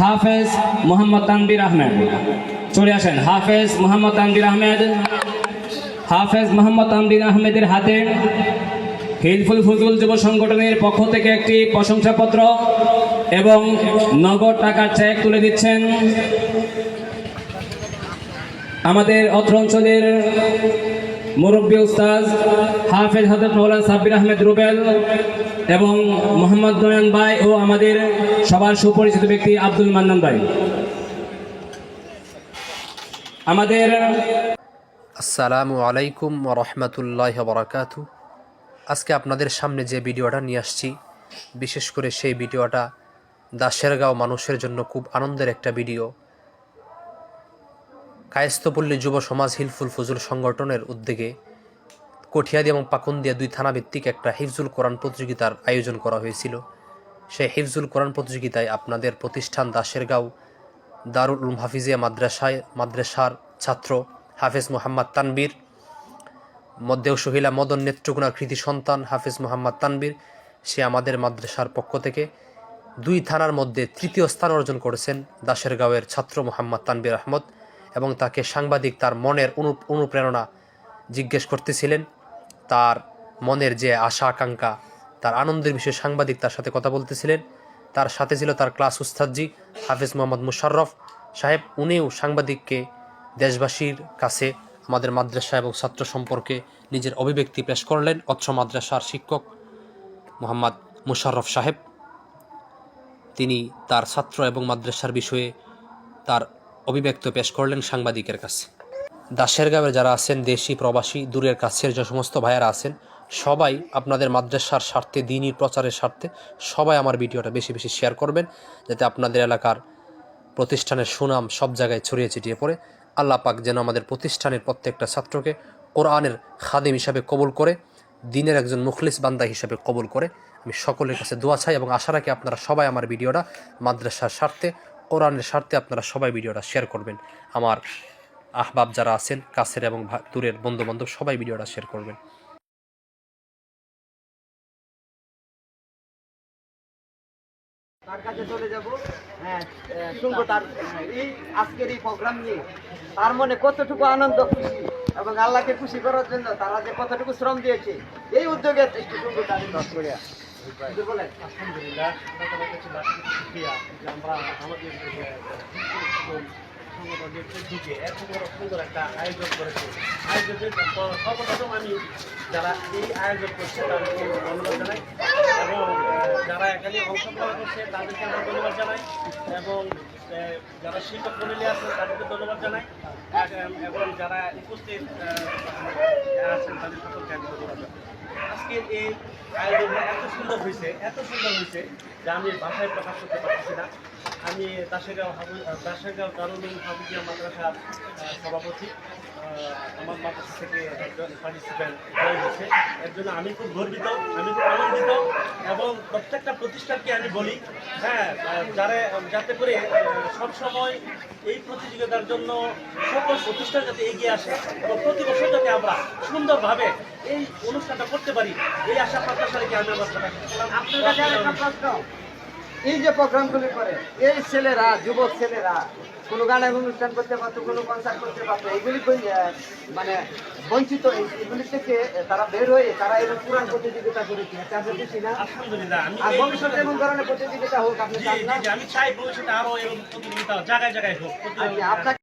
হাফেজ মোহাম্মদ তানবির আহমেদ। চলে আসেন হাফেজ মোহাম্মদ তানবির আহমেদ। হাফেজ মোহাম্মদ তানবির আহমেদের হাতে হিলফুল ফজল যুব সংগঠনের পক্ষ থেকে একটি প্রশংসাপত্র এবং নগদ টাকার চেক তুলে দিচ্ছেন আমাদের অত্র অঞ্চলের মুরব্বী উস্তাজ হাফেজ হজরত মৌলানা সাব্বির আহমেদ রুবেল এবং মোহাম্মদ নয়ন ভাই ও আমাদের সবার সুপরিচিত ব্যক্তি আব্দুল মান্নান ভাই। আমাদের আসসালামু আলাইকুম রহমতুল্লাহ বরাকাতু। আজকে আপনাদের সামনে যে ভিডিওটা নিয়ে আসছি, বিশেষ করে সেই ভিডিওটা দাসেরগাঁও মানুষের জন্য খুব আনন্দের একটা ভিডিও। কায়স্থপল্লী যুব সমাজ হিলফুল ফজুল সংগঠনের উদ্যোগে কঠিয়াদি এবং পাকুন্দিয়া দুই থানাভিত্তিক একটা হিফজুল কোরআন প্রতিযোগিতার আয়োজন করা হয়েছিল। সেই হিফজুল কোরআন প্রতিযোগিতায় আপনাদের প্রতিষ্ঠান দাসেরগাঁও দারুল উলুম হাফিজিয়া মাদ্রাসায় মাদ্রাসার ছাত্র হাফেজ মোহাম্মদ তানবীর, মধ্যেও সহিলা মদন নেত্রকোনা কৃতি সন্তান হাফেজ মোহাম্মদ তানবীর, সে আমাদের মাদ্রাসার পক্ষ থেকে দুই থানার মধ্যে তৃতীয় স্থান অর্জন করেছেন দাসেরগাঁওয়ের ছাত্র মোহাম্মদ তানবীর আহমদ। এবং তাকে সাংবাদিক তার মনের অনু- অনুপ্রেরণা জিজ্ঞেস করতেছিলেন। তার মনের যে আশা, আকাঙ্ক্ষা, তার আনন্দের বিষয়ে সাংবাদিক তার সাথে কথা বলতেছিলেন। তার সাথে ছিল তার ক্লাস উস্তাদজি হাফিজ মোহাম্মদ মুশাররফ সাহেব। উনিও সাংবাদিককে দেশবাসীর কাছে আমাদের মাদ্রাসা এবং ছাত্র সম্পর্কে নিজের অভিব্যক্তি পেশ করলেন। অত্র মাদ্রাসার শিক্ষক মোহাম্মদ মুশাররফ সাহেব, তিনি তার ছাত্র এবং মাদ্রাসার বিষয়ে তার অভিব্যক্ত পেশ করলেন সাংবাদিকের কাছে। দাসেরগাঁওয়ের যারা আছেন, দেশি, প্রবাসী, দূরের কাছের যে সমস্ত ভাইয়ারা আছেন, সবাই আপনাদের মাদ্রাসার স্বার্থে, দিনই প্রচারের স্বার্থে সবাই আমার ভিডিওটা বেশি বেশি শেয়ার করবেন, যাতে আপনাদের এলাকার প্রতিষ্ঠানের সুনাম সব জায়গায় ছড়িয়ে ছিটিয়ে পড়ে। আল্লাহ পাক যেন আমাদের প্রতিষ্ঠানের প্রত্যেকটা ছাত্রকে কোরআনের খাদিম হিসাবে কবুল করে, দিনের একজন মুখলিস বান্দা হিসাবে কবুল করে। আমি সকলের কাছে দোয়া চাই এবং আশা রাখি আপনারা সবাই আমার ভিডিওটা মাদ্রাসার স্বার্থে কোরআনের স্বার্থে আপনারা সবাই ভিডিওটা শেয়ার করবেন। আমার আহবাব যারা আছেন, কাছের এবং দূরের বন্ধু বান্ধব সবাই ভিডিওটা শেয়ার করবেন। তার হ্যাঁ তার তার মনে কতটুকু আনন্দ, খুশি এবং আল্লাহকে খুশি করার জন্য তারা যে কতটুকু শ্রম দিয়েছে, এই উদ্যোগে একটু শুনব বলেন আলহামদুলিল্লাহ আল্লাহ তাআলার কাছে আমরা আমাদের এত বড় সুন্দর একটা আয়োজন করেছে। আয়োজনের সর্বপ্রথম আমি যারা এই আয়োজন করছে, তাদেরকে ধন্যবাদ জানাই এবং যারা এখানে অংশগ্রহণ করছে, তাদেরকে আমরা ধন্যবাদ জানাই এবং যারা শিক্ষক মন্ডলী আছেন তাদেরকে ধন্যবাদ জানাই। এবং- যারা উপস্থিত আছেন, তাদের সকলকে এই আয়োজনটা এত সুন্দর হয়েছে, এত সুন্দর হয়েছে যে আমি ভাষায় প্রকাশ করতে পারছি না। আমি দাসেগাঁও দাসেগাঁও দারুল হাবুজিয়া মাদ্রাসার সভাপতি। আমার মাদ্রাসা থেকে একজন পার্টিসিপেন্ট হয়ে গেছে এর জন্য আমি খুব গর্বিত, আমি খুব আনন্দিত এবং প্রত্যেকটা প্রতিষ্ঠানকে আমি বলি হ্যাঁ যারা, যাতে করে সবসময় এই প্রতিযোগিতার জন্য সকল প্রতিষ্ঠান যাতে এগিয়ে আসে এবং প্রতি বছর যাতে আমরা সুন্দরভাবে এই অনুষ্ঠানটা করতে পারি, এই আশা প্রত্যাশা রেখে আমি আমার আপনার কাছে এই যে প্রোগ্রামগুলি করে এই ছেলেরা যুবক ছেলেরা কোনো গান এবং অনুষ্ঠান করতে পারতো কোনো কনসার্ট করতে পারতো এইগুলি মানে বঞ্চিত এইগুলি থেকে তারা বের হয়ে তারা এরকম পুরান প্রতিযোগিতা করেছে আর ভবিষ্যতে এমন ধরনের প্রতিযোগিতা হোক আপনি চান না। আমি চাই ভবিষ্যতে আরও এরকম প্রতিযোগিতা জায়গায় জায়গায় হোক আচ্ছা, আপনাকে